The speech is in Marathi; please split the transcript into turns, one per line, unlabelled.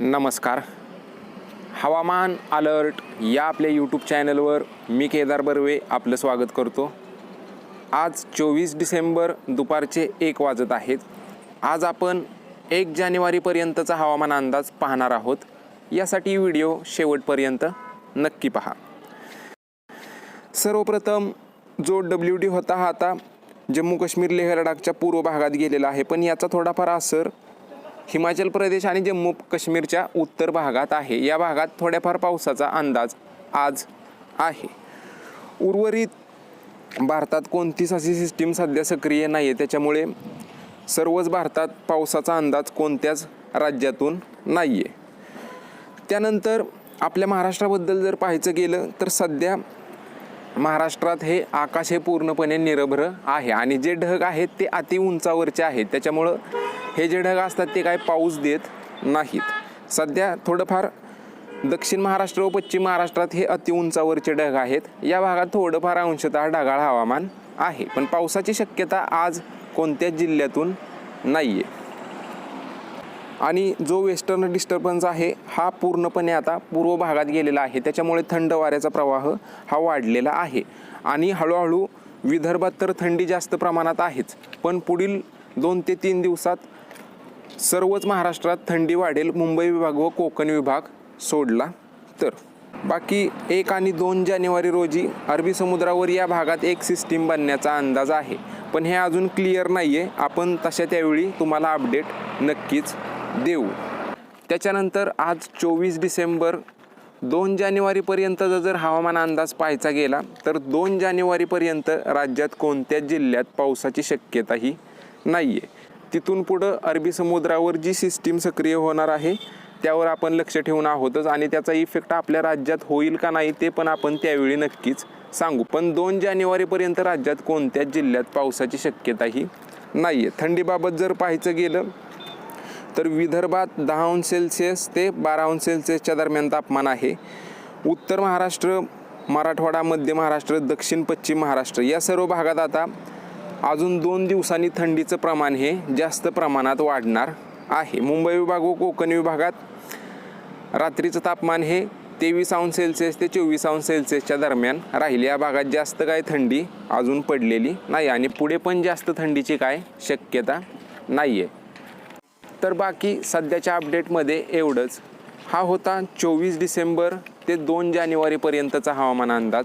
नमस्कार. हवामान अलर्ट या आपल्या यूट्यूब चॅनलवर मी केदार बर्वे आपलं स्वागत करतो. आज चोवीस डिसेंबर दुपारचे एक वाजत आहेत. आज आपण एक जानेवारीपर्यंतचा हवामान अंदाज पाहणार आहोत. यासाठी व्हिडिओ शेवटपर्यंत नक्की पहा. सर्वप्रथम जो डब्ल्यू डी होता हा आता जम्मू काश्मीर लेह लडाखच्या पूर्व भागात गेलेला आहे. पण याचा थोडाफार असर हिमाचल प्रदेश आणि जम्मू काश्मीरच्या उत्तर भागात आहे. या भागात थोड्याफार पावसाचा अंदाज आज आहे. उर्वरित भारतात कोणतीच अशी सिस्टीम सध्या सक्रिय नाही आहे त्याच्यामुळे सर्वच भारतात पावसाचा अंदाज कोणत्याच राज्यातून नाही आहे त्यानंतर आपल्या महाराष्ट्राबद्दल जर पाहायचं गेलं तर सध्या महाराष्ट्रात हे आकाश हे पूर्णपणे निरभ्र आहे. आणि जे ढग आहेत ते अति उंचावरचे आहेत. त्याच्यामुळं हे जे ढग असतात ते काय पाऊस देत नाहीत. सध्या थोडंफार दक्षिण महाराष्ट्र व पश्चिम महाराष्ट्रात हे अति उंचावरचे ढग आहेत. या भागात थोडंफार अंशतः ढगाळ हवामान आहे. पण पावसाची शक्यता आज कोणत्याच जिल्ह्यातून नाही आहे आणि जो वेस्टर्न डिस्टर्बन्स आहे हा पूर्णपणे आता पूर्व भागात गेलेला आहे. त्याच्यामुळे थंड वाऱ्याचा प्रवाह हा वाढलेला आहे. आणि हळूहळू विदर्भात तर थंडी जास्त प्रमाणात आहेच. पण पुढील दोन ते तीन दिवसात सर्वच महाराष्ट्रात थंडी वाढेल मुंबई विभाग व कोकण विभाग सोडला तर. बाकी एक आणि दोन जानेवारी रोजी अरबी समुद्रावर या भागात एक सिस्टीम बनण्याचा अंदाज आहे. पण हे अजून क्लिअर नाही आहे आपण तशा त्यावेळी तुम्हाला अपडेट नक्कीच देऊ. त्याच्यानंतर आज चोवीस डिसेंबर दोन जानेवारीपर्यंतचा जर हवामान अंदाज पाहायचा गेला तर दोन जानेवारीपर्यंत राज्यात कोणत्याच जिल्ह्यात पावसाची शक्यताही नाही आहे तिथून पुढं अरबी समुद्रावर जी सिस्टीम सक्रिय होणार आहे त्यावर आपण लक्ष ठेवून आहोतच आणि त्याचा इफेक्ट आपल्या राज्यात होईल का नाही ते पण आपण त्यावेळी नक्कीच सांगू. पण दोन जानेवारीपर्यंत राज्यात कोणत्याच जिल्ह्यात पावसाची शक्यताही नाही आहे थंडीबाबत जर पाहायचं गेलं तर विदर्भात दहा अंश सेल्सिअस ते बारा अंश सेल्सिअसच्या दरम्यान तापमान आहे. उत्तर महाराष्ट्र मराठवाडा मध्य महाराष्ट्र दक्षिण पश्चिम महाराष्ट्र या सर्व भागात आता अजून दोन दिवसांनी थंडीचं प्रमाण हे जास्त प्रमाणात वाढणार आहे. मुंबई विभाग व कोकण विभागात रात्रीचं तापमान हे तेवीस अंश सेल्सिअस ते चोवीस अंश सेल्सिअसच्या दरम्यान राहील. या भागात जास्त काय थंडी अजून पडलेली नाही आणि पुढे पण जास्त थंडीची काय शक्यता नाही आहे तर बाकी सध्याच्या अपडेटमध्ये एवढंच. हा होता चोवीस डिसेंबर ते दोन जानेवारीपर्यंतचा हवामान अंदाज.